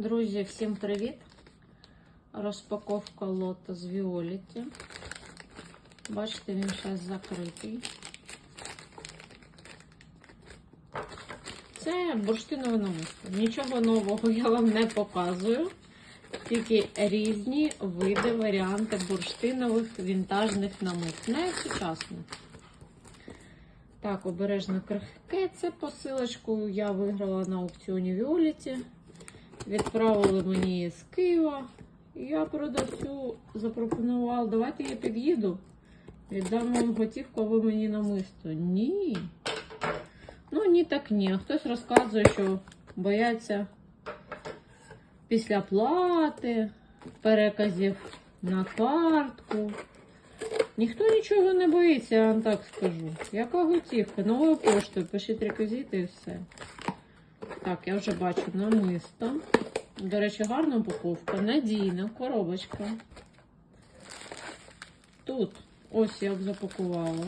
Друзі, всім привіт! Розпаковка лота з Віоліті. Бачите, він зараз закритий. Це бурштинове намисто. Нічого нового я вам не показую. Тільки різні види, варіанти бурштинових вінтажних намист. Не сучасних. Так, обережно крихке. Це посилочку я виграла на аукціоні Віоліті. Відправили мені з Києва. Я продавцю запропонувала, давайте я під'їду. Віддам вам готівку, ви мені намисто. Ні. Ну, ні, так ні. Хтось розказує, що бояться після плати, переказів на картку. Ніхто нічого не боїться, я вам так скажу. Яка готівка? Новою поштою, пишіть реквізити і все. Так, я вже бачу намисто. До речі, гарна упаковка, надійна коробочка. Тут ось я б запакувала.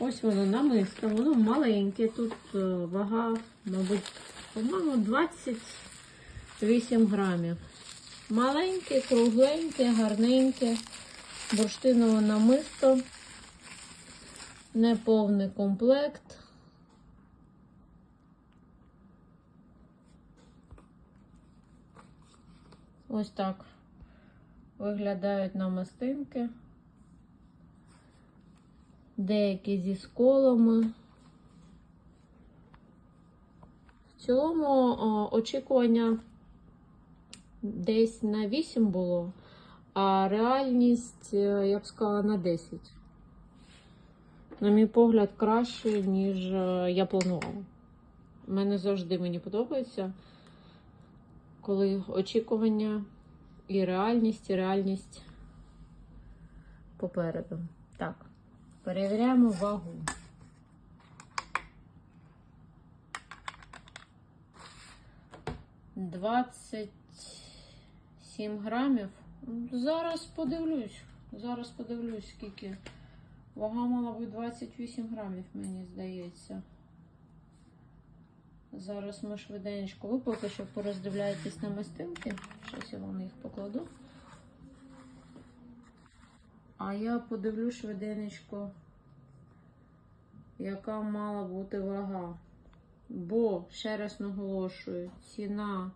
Ось воно намисто, воно маленьке. Тут е, вага, мабуть, по-моєму, 28 грамів. Маленьке, кругленьке, гарненьке, бурштинове намисто, неповний комплект. Ось так виглядають намистинки. Деякі зі сколами. В цілому очікування десь на 8 було, а реальність, е, я б сказала, на 10. На мій погляд, краще, ніж е, я планувала. Мене завжди мені подобається, коли очікування і реальність, і реальність попереду. Так, перевіряємо вагу. Двадцять сім грамів. Зараз подивлюсь. Зараз подивлюсь, скільки. Вага мала бути 28 грамів, мені здається. Зараз ми швиденько. Ви поки що пороздивляєтесь на мистинки. Щось я вам їх покладу. А я подивлю швиденько, яка мала бути вага. Бо, ще раз наголошую, ціна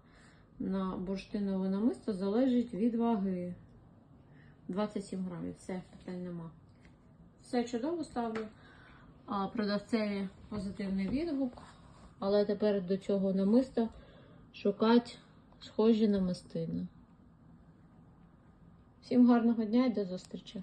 на бурштинове намисто залежить від ваги. 27 грамів. Все, питань нема. Все чудово ставлю. А продавцеві позитивний відгук. Але тепер до цього намиста шукати схожі намистини. Всім гарного дня і до зустрічі!